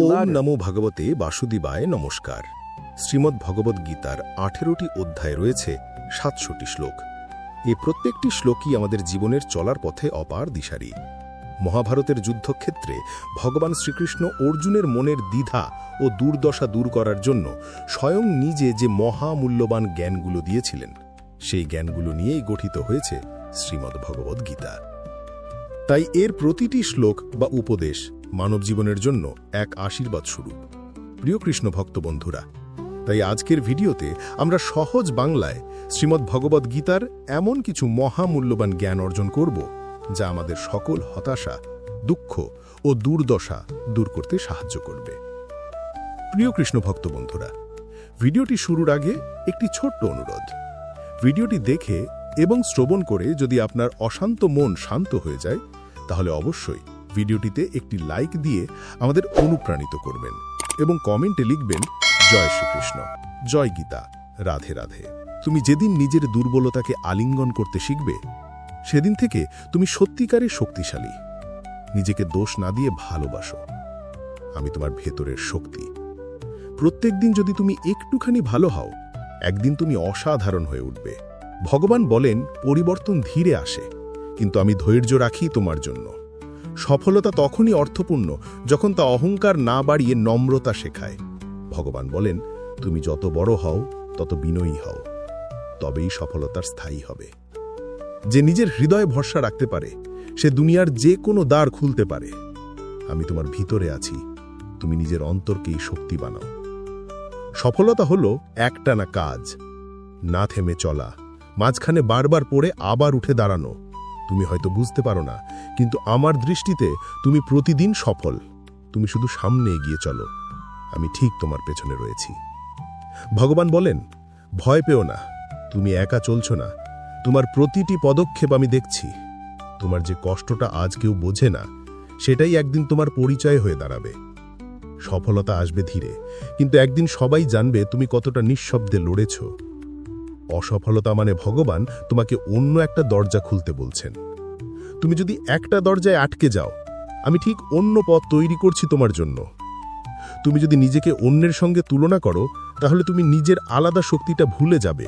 ওম. নমো ভগবতে বাসুদেবায় নমস্কার। শ্রীমদ্ ভগবদ্ গীতার আঠেরোটি অধ্যায় রয়েছে সাতশোটি শ্লোক। এই প্রত্যেকটি শ্লোকই আমাদের জীবনের চলার পথে অপার দিশারি। মহাভারতের যুদ্ধক্ষেত্রে ভগবান শ্রীকৃষ্ণ অর্জুনের মনের দ্বিধা ও দুর্দশা দূর করার জন্য স্বয়ং নিজে যে মহামূল্যবান জ্ঞানগুলো দিয়েছিলেন সেই জ্ঞানগুলো নিয়েই গঠিত হয়েছে শ্রীমদ্ ভগবদ্ গীতা। তাই এর প্রতিটি শ্লোক বা উপদেশ মানব জীবনের জন্য এক আশীর্বাদ স্বরূপ। প্রিয় কৃষ্ণ ভক্ত বন্ধুরা, তাই আজকের ভিডিওতে আমরা সহজ বাংলায় শ্রীমদ্ ভগবদ্ গীতার এমন কিছু মহামূল্যবান জ্ঞান অর্জন করব, যা আমাদের সকল হতাশা, দুঃখ ও দুর্দশা দূর করতে সাহায্য করবে। প্রিয় কৃষ্ণ ভক্ত বন্ধুরা, ভিডিওটি শুরুর আগে একটি ছোট্ট অনুরোধ। ভিডিওটি দেখে এবং শ্রবণ করে যদি আপনার অশান্ত মন শান্ত হয়ে যায়, তাহলে অবশ্যই ভিডিওটিতে একটি লাইক দিয়ে আমাদের অনুপ্রাণিত করবেন এবং কমেন্টে লিখবেন, জয় শ্রীকৃষ্ণ, জয় গীতা, রাধে রাধে। তুমি যেদিন নিজের দুর্বলতাকে আলিঙ্গন করতে শিখবে, সেদিন থেকে তুমি সত্যিকারের শক্তিশালী। নিজেকে দোষ না দিয়ে ভালোবাসো। আমি তোমার ভেতরের শক্তি। প্রত্যেকদিন যদি তুমি একটুখানি ভালো হও, একদিন তুমি অসাধারণ হয়ে উঠবে। ভগবান বলেন, পরিবর্তন ধীরে আসে, কিন্তু আমি ধৈর্য রাখি তোমার জন্য। সফলতা তখনই অর্থপূর্ণ যখন তা অহংকার না বাড়িয়ে নম্রতা শেখায়। ভগবান বলেন, তুমি যত বড় হও, তত বিনয়ী হও। তবেই সফলতার স্থায়ী হবে। যে নিজের হৃদয়ে ভরসা রাখতে পারে, সে দুনিয়ার যে কোনো দ্বার খুলতে পারে। আমি তোমার ভিতরে আছি, তুমি নিজের অন্তরকেই শক্তি বানাও। সফলতা হলো একটানা কাজ, না থেমে চলা, মাঝখানে বারবার পড়ে আবার উঠে দাঁড়ানো। তুমি হয়তো বুঝতে পারো না, কিন্তু আমার দৃষ্টিতে তুমি প্রতিদিন সফল। তুমি শুধু সামনে এগিয়ে চলো। আমি ঠিক তোমার পেছনে রয়েছি। ভগবান বলেন, ভয় পেও না, তুমি একা চলছ না। তোমার প্রতিটি পদক্ষেপ আমি দেখছি। তোমার যে কষ্টটা আজ কেউ বোঝে না, সেটাই একদিন তোমার পরিচয় হয়ে দাঁড়াবে। সফলতা আসবে ধীরে, কিন্তু একদিন সবাই জানবে তুমি কতটা নিঃশব্দে লড়েছ। অসফলতা মানে ভগবান তোমাকে অন্য একটা দরজা খুলতে বলছেন। তুমি যদি একটা দরজায় আটকে যাও, আমি ঠিক অন্য পথ তৈরি করছি তোমার জন্য। তুমি যদি নিজেকে অন্যের সঙ্গে তুলনা করো, তাহলে তুমি নিজের আলাদা শক্তিটা ভুলে যাবে।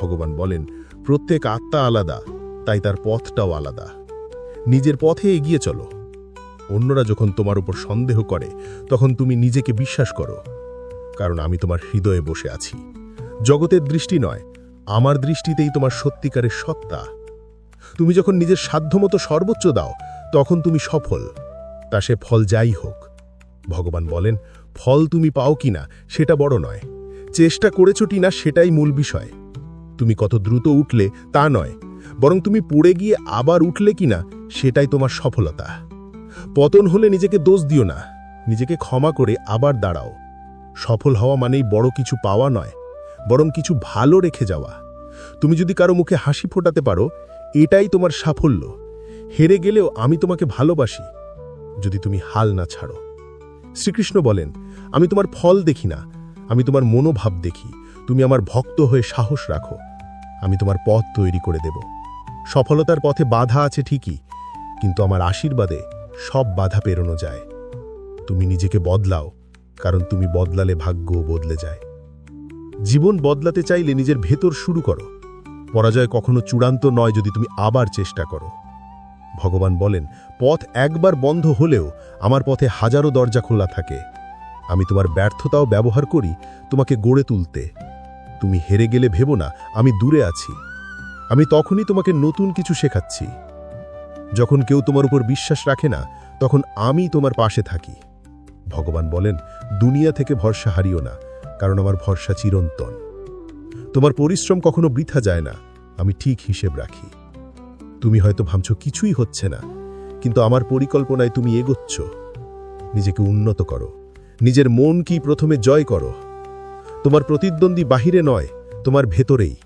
ভগবান বলেন, প্রত্যেক আত্মা আলাদা, তাই তার পথটাও আলাদা। নিজের পথে এগিয়ে চলো। অন্যরা যখন তোমার উপর সন্দেহ করে, তখন তুমি নিজেকে বিশ্বাস করো, কারণ আমি তোমার হৃদয়ে বসে আছি। জগতের দৃষ্টি নয়, আমার দৃষ্টিতেই তোমার সত্যিকারের সত্তা। তুমি যখন নিজের সাধ্যমতো সর্বোচ্চ দাও, তখন তুমি সফল। তা সে ফল যাই হোক। ভগবান বলেন, ফল তুমি পাও কিনা সেটা বড় নয়। চেষ্টা করেছ না, সেটাই মূল বিষয়। তুমি কত দ্রুত উঠলে, তা নয়। বরং তুমি পড়ে গিয়ে আবার উঠলে কিনা সেটাই তোমার সফলতা। পতন হলে নিজেকে দোষ দিও না। নিজেকে ক্ষমা করে আবার দাঁড়াও। সফল হওয়া মানেই বড় কিছু পাওয়া নয় বরং কিছু ভালো রেখে যাওয়া। তুমি যদি কারও মুখে হাসি ফোটাতে পারো, এটাই তোমার সাফল্য। হেরে গেলেও আমি তোমাকে ভালোবাসি, যদি তুমি হাল না ছাড়ো। শ্রীকৃষ্ণ বলেন, আমি তোমার ফল দেখি না, আমি তোমার মনোভাব দেখি। তুমি আমার ভক্ত হয়ে সাহস রাখো, আমি তোমার পথ তৈরি করে দেব। সফলতার পথে বাধা আছে ঠিকই, কিন্তু আমার আশীর্বাদে সব বাধা পেরোনো যায়। তুমি নিজেকে বদলাও, কারণ তুমি বদলালে ভাগ্যও বদলে যায়। জীবন বদলাতে চাইলে নিজের ভেতর শুরু করো। পরাজয় কখনো চূড়ান্ত নয় যদি তুমি আবার চেষ্টা করো। ভগবান বলেন, পথ একবার বন্ধ হলেও আমার পথে হাজারো দরজা খোলা থাকে। আমি তোমার ব্যর্থতাও ব্যবহার করি তোমাকে গড়ে তুলতে। তুমি হেরে গেলে ভেবো না, আমি দূরে আছি। আমি তখনই তোমাকে নতুন কিছু শেখাচ্ছি। যখন কেউ তোমার উপর বিশ্বাস রাখে না, তখন আমি তোমার পাশে থাকি। ভগবান বলেন, দুনিয়া থেকে ভরসা হারিও না কারণ আমার ভরসা চিরন্তন। তোমার পরিশ্রম কখনো বৃথা যায় না, আমি ঠিক হিসেব রাখি। তুমি হয়তো ভাবছ কিছুই হচ্ছে না, কিন্তু আমার পরিকল্পনায় তুমি এগোচ্ছ। নিজেকে উন্নত করো, নিজের মন কি প্রথমে জয় করো। তোমার প্রতিদ্বন্দ্বী বাহিরে নয়, তোমার ভেতরেই।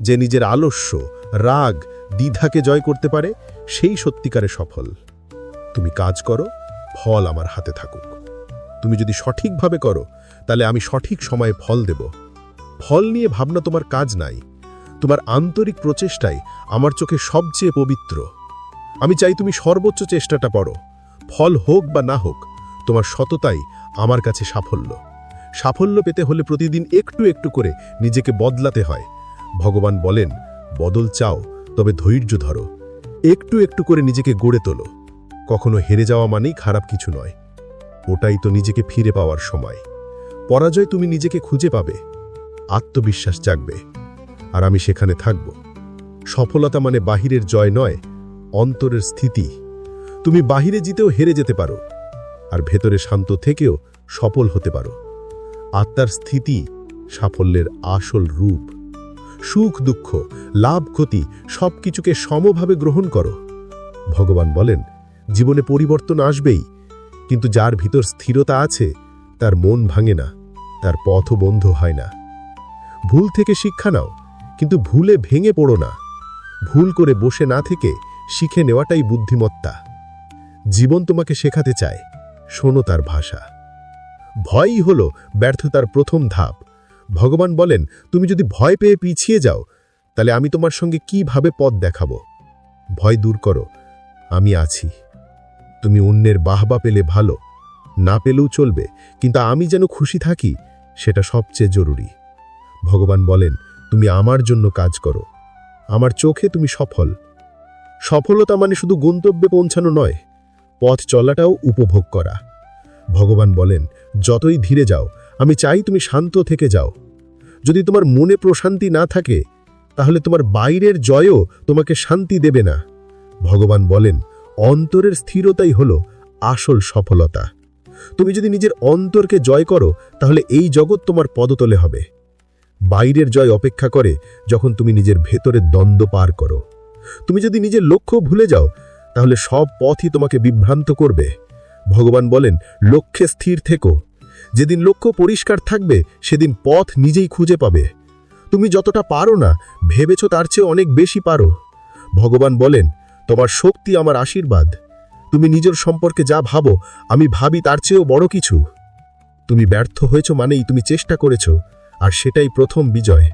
যে নিজের আলস্য, রাগ, দ্বিধাকে জয় করতে পারে, সেই সত্যিকারে সফল। তুমি কাজ করো, ফল আমার হাতে থাকুক। তুমি যদি সঠিকভাবে করো তাহলে আমি সঠিক সময়ে ফল দেব। ফল নিয়ে ভাবনা তোমার কাজ নাই। তোমার আন্তরিক প্রচেষ্টাই আমার চোখে সবচেয়ে পবিত্র। আমি চাই তুমি সর্বোচ্চ চেষ্টাটা পড়ো। ফল হোক বা না হোক, তোমার সততাই আমার কাছে সাফল্য। সাফল্য পেতে হলে প্রতিদিন একটু একটু করে নিজেকে বদলাতে হয়। ভগবান বলেন, বদল চাও, তবে ধৈর্য ধরো। একটু একটু করে নিজেকে গড়ে তোলো। কখনো হেরে যাওয়া মানেই খারাপ কিছু নয়। ওটাই তো নিজেকে ফিরে পাওয়ার সময়। পরাজয় তুমি নিজেকে খুঁজে পাবে, আত্মবিশ্বাস জাগবে, আর আমি সেখানে থাকব। সফলতা মানে বাহিরের জয় নয়, অন্তরের স্থিতি। তুমি বাহিরে জিতেও হেরে যেতে পারো, আর ভেতরে শান্ত থেকেও সফল হতে পারো। আত্মার স্থিতি সাফল্যের আসল রূপ। সুখ, দুঃখ, লাভ, ক্ষতি সব কিছুকে সমভাবে গ্রহণ করো। ভগবান বলেন, জীবনে পরিবর্তন আসবেই, কিন্তু যার ভিতর স্থিরতা আছে, তার মন ভাঙে না। তার পথও বন্ধ হয় না। ভুল থেকে শিক্ষা নাও, কিন্তু ভুলে ভেঙে পড়ো না। ভুল করে বসে না থেকে শিখে নেওয়াটাই বুদ্ধিমত্তা। জীবন তোমাকে শেখাতে চায়, শোনো তার ভাষা। ভয়ই হল ব্যর্থতার প্রথম ধাপ। ভগবান বলেন, তুমি যদি ভয় পেয়ে পিছিয়ে যাও, তাহলে আমি তোমার সঙ্গে কীভাবে পথ দেখাবো? ভয় দূর করো, আমি আছি। তুমি অন্যের বাহবা পেলে ভালো না পেলেও চলবে, কিন্তু আমি যেন খুশি থাকি, সেটা সবচেয়ে জরুরি। ভগবান বলেন, তুমি আমার জন্য কাজ করো। আমার চোখে তুমি সফল। সফলতা মানে শুধু গন্তব্যে পৌঁছানো নয়, পথ চলাটাও উপভোগ করা। ভগবান বলেন, যতই ধীরে যাও, আমি চাই তুমি শান্ত থেকে যাও। যদি তোমার মনে প্রশান্তি না থাকে, তাহলে তোমার বাইরের জয়ও তোমাকে শান্তি দেবে না। ভগবান বলেন, অন্তরের স্থিরতাই হল আসল সফলতা। তুমি যদি নিজের অন্তরকে জয় করো, তাহলে এই জগৎ তোমার পদতলে হবে। বাইরের জয় অপেক্ষা করে যখন তুমি নিজের ভেতরের দ্বন্দ্ব পার করো। তুমি যদি নিজের লক্ষ্য ভুলে যাও, তাহলে সব পথই তোমাকে বিভ্রান্ত করবে। ভগবান বলেন, লক্ষ্যে স্থির থেকো। যেদিন লক্ষ্য পরিষ্কার থাকবে, সেদিন পথ নিজেই খুঁজে পাবে। তুমি যতটা পারো না, ভেবেছ তার চেয়ে অনেক বেশি পারো। ভগবান বলেন, তোমার শক্তি আমার আশীর্বাদ। তুমি নিজের সম্পর্কে যা ভাবো, আমি ভাবি তার চেয়েও বড় কিছু। তুমি ব্যর্থ হয়েছ মানেই তুমি চেষ্টা করেছ, আর সেটাই প্রথম বিজয়।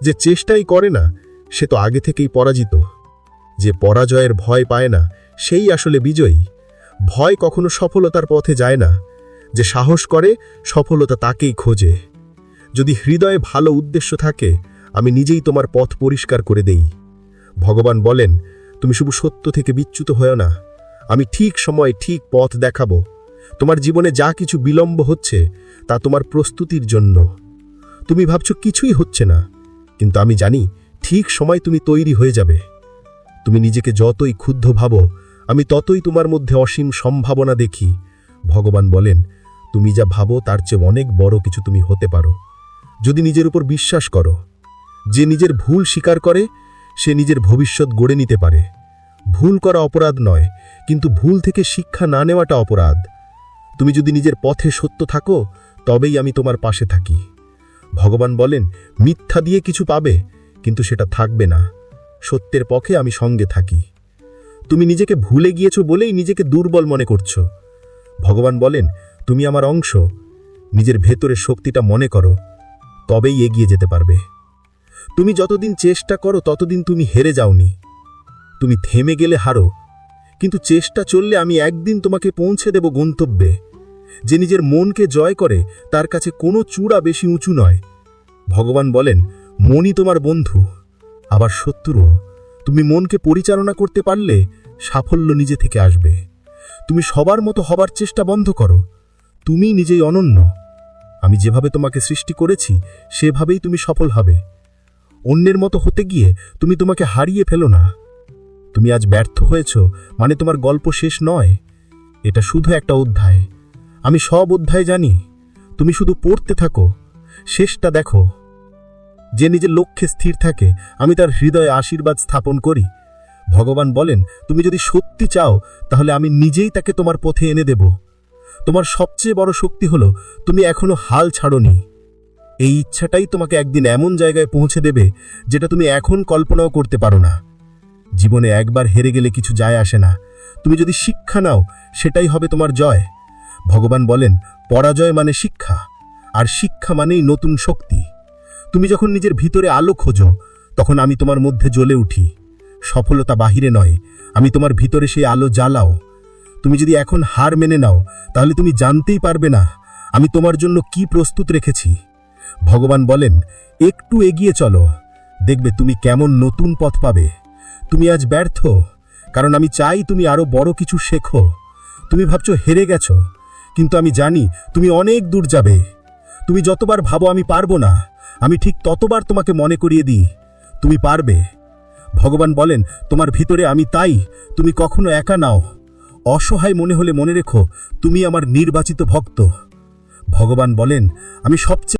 যে চেষ্টাই করে না, সে তো আগে থেকেই পরাজিত। যে পরাজয়ের ভয় পায় না, সেই আসলে বিজয়ী। ভয় কখনো সফলতার পথে যায় না। যে সাহস করে, সফলতা তাকেই খোঁজে। যদি হৃদয়ে ভালো উদ্দেশ্য থাকে, আমি নিজেই তোমার পথ পরিষ্কার করে দেই। ভগবান বলেন, তুমি শুধু সত্য থেকে বিচ্যুত হয় না। আমি ঠিক সময় ঠিক পথ দেখাবো। তোমার জীবনে যা কিছু বিলম্ব হচ্ছে, তা তোমার প্রস্তুতির জন্য। তুমি ভাবছ কিছুই হচ্ছে না, কিন্তু আমি জানি ঠিক সময় তুমি তৈরি হয়ে যাবে। তুমি নিজেকে যতই ক্ষুদ্ধ ভাবো, আমি ততই তোমার মধ্যে অসীম সম্ভাবনা দেখি। ভগবান বলেন, তুমি যা ভাবো, তার চেয়ে অনেক বড় কিছু তুমি হতে পারো। যদি নিজের উপর বিশ্বাস করো, যে নিজের ভুল স্বীকার করে, সে নিজের ভবিষ্যৎ গড়ে নিতে পারে। ভুল করা অপরাধ নয় কিন্তু ভুল থেকে শিক্ষা না নেওয়াটা অপরাধ। তুমি যদি নিজের পথে সত্য থাকো, তবেই আমি তোমার পাশে থাকি। ভগবান বলেন, মিথ্যা দিয়ে কিছু পাবে, কিন্তু সেটা থাকবে না। সত্যের পক্ষে আমি সঙ্গে থাকি। তুমি নিজেকে ভুলে গিয়েছো বলেই নিজেকে দুর্বল মনে করছ। ভগবান বলেন, তুমি আমার অংশ। নিজের ভেতরের শক্তিটা মনে করো। তবেই এগিয়ে যেতে পারবে। তুমি যতদিন চেষ্টা করো, ততদিন তুমি হেরে যাওনি। তুমি থেমে গেলে হারো। কিন্তু চেষ্টা চললে আমি একদিন তোমাকে পৌঁছে দেব গন্তব্যে। যে নিজের মনকে জয় করে, তার কাছে কোনো চূড়া বেশি উঁচু নয়। ভগবান বলেন, মনই তোমার বন্ধু। আবার শত্রুও তুমি মনকে পরিচালনা করতে পারলে সাফল্য নিজে থেকে আসবে। তুমি সবার মতো হবার চেষ্টা বন্ধ করো। তুমি নিজেই অনন্য। আমি যেভাবে তোমাকে সৃষ্টি করেছি, সেভাবেই তুমি সফল হবে। অন্যের মতো হতে গিয়ে তুমি তোমাকে হারিয়ে ফেলো না। তুমি আজ ব্যর্থ হয়েছ মানে তোমার গল্প শেষ নয়। এটা শুধু একটা অধ্যায়। আমি সব অধ্যায় জানি। তুমি শুধু পড়তে থাকো। শেষটা দেখো। যে নিজের লক্ষ্যে স্থির থাকে, আমি তার হৃদয়ে আশীর্বাদ স্থাপন করি। ভগবান বলেন, তুমি যদি সত্যি চাও, তাহলে আমি নিজেই তাকে তোমার পথে এনে দেব। তোমার সবচেয়ে বড় শক্তি হলো, তুমি এখনও হাল ছাড়নি। এই ইচ্ছাটাই তোমাকে একদিন এমন জায়গায় পৌঁছে দেবে, যেটা তুমি এখন কল্পনাও করতে পারো না। জীবনে একবার হেরে গেলে কিছু যায় আসে না। তুমি যদি শিক্ষা নাও, সেটাই হবে তোমার জয়। ভগবান বলেন, পরাজয় মানে শিক্ষা, আর শিক্ষা মানেই নতুন শক্তি। তুমি যখন নিজের ভিতরে আলো খোঁজো, তখন আমি তোমার মধ্যে জ্বলে উঠি। সফলতা বাহিরে নয়, আমি তোমার ভিতরে সেই আলো জ্বালাও। তুমি যদি এখন হার মেনে নাও, তাহলে তুমি জানতেই পারবে না, আমি তোমার জন্য কি প্রস্তুত রেখেছি। ভগবান বলেন, একটু এগিয়ে চলো, দেখবে তুমি কেমন নতুন পথ পাবে। তুমি আজ ব্যর্থ, কারণ আমি চাই তুমি আরও বড় কিছু শেখো। তুমি ভাবছ হেরে গেছো, কিন্তু আমি জানি তুমি অনেক দূর যাবে। তুমি যতবার ভাবো আমি পারব না, আমি ঠিক ততবার তোমাকে মনে করিয়ে দিই, তুমি পারবে। ভগবান বলেন, তোমার ভিতরে আমি তাই, তুমি কখনো একা নাও। অসহায় মনে হলে মনে রেখো, তুমি আমার নির্বাচিত ভক্ত। ভগবান বলেন, আমি সবচেয়ে